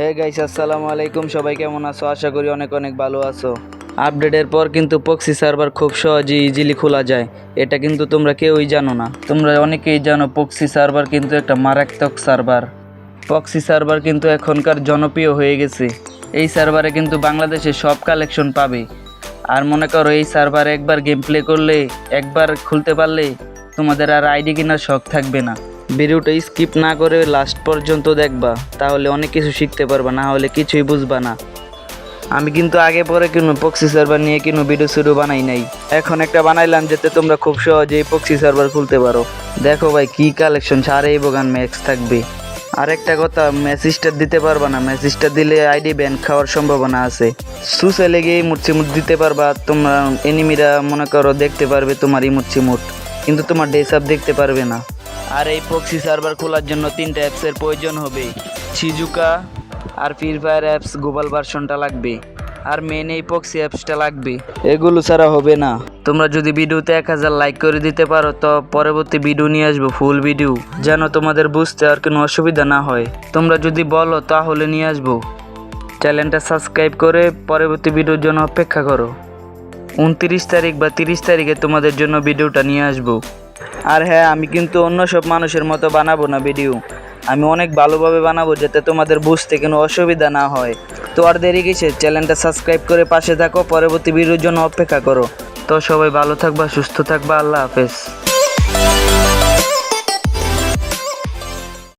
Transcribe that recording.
Hey guys আসসালামু আলাইকুম। সবাই কেমন আছো? আশা করি অনেক অনেক ভালো আছো। আপডেটের পর কিন্তু পক্সি সার্ভার খুব সহজেই ইজিলি খোলা যায়। এটা কিন্তু তোমরা কেউই জানো না। তোমরা অনেকেই জানো পক্সি সার্ভার কিন্তু একটা মারাত্মক সার্ভার পক্সি সার্ভার কিন্তু এখনকার জনপ্রিয় হয়ে গেছে। এই সার্ভারে কিন্তু বাংলাদেশে সব কালেকশন পাবে। আর মনে করো এই সার্ভারে একবার গেম প্লে করলে, একবার খুলতে পারলে, তোমাদের আর আইডি কেনার শখ থাকবে না। ভিডিওটা স্কিপ না করে লাস্ট পর্যন্ত দেখবা, তাহলে অনেক কিছু শিখতে পারবা, না হলে কিছুই বুঝবা না। আমি কিন্তু আগে পরে কোনো পক্সি সার্ভার নিয়ে কোনো ভিডিও শুরু বানাই নাই। এখন একটা বানাইলাম যাতে তোমরা খুব সহজেই পক্সি সার্ভার খুলতে পারো। দেখো ভাই, কি কালেকশন সারে বোগান ম্যাক্স থাকবে। আর একটা কথা মেসেজটা দিতে পারবা না মেসেজটা দিলে আইডি ব্যান খাওয়ার সম্ভাবনা আছে। সুসে লেগে ইমুট দিতে পারবা, তোমরা এনিমিরা মনে করো দেখতে পারবে তোমার ইমুট চিমুট কিন্তু তোমার ডেসাপ দেখতে পারবে না। আর এই পক্সি সার্ভার খোলার জন্য তিনটা অ্যাপসের প্রয়োজন হবে। চিজুকা আর ফ্রি ফায়ার অ্যাপস গ্লোবাল ভার্সনটা লাগবে। আর মেন এই পক্সি অ্যাপসটা লাগবে। এগুলো ছাড়া হবে না। তোমরা যদি ভিডিওতে এক হাজার লাইক করে দিতে পারো, তো পরবর্তী ভিডিও নিয়ে আসব ফুল ভিডিও যেন তোমাদের বুঝতে আর কোনো অসুবিধা না হয়। তোমরা যদি বলো, তাহলে নিয়ে আসব। চ্যানেলটা সাবস্ক্রাইব করে পরবর্তী ভিডিওর জন্য অপেক্ষা করো। উনত্রিশ তারিখ বা তিরিশ তারিখে তোমাদের জন্য ভিডিওটা নিয়ে আসব। আর হ্যাঁ আমি কিন্তু অন্য সব মানুষের মতো বানাবো না ভিডিও। আমি অনেক ভালোভাবে বানাবো যাতে তোমাদের বুঝতে কোনো অসুবিধা না হয়। তো আর দেরি কিসে চ্যানেলটা সাবস্ক্রাইব করে পাশে থাকো, পরবর্তী ভিডিওর জন্য অপেক্ষা করো। তো সবাই ভালো থাকবা, সুস্থ থাকবা, আল্লাহ হাফেজ।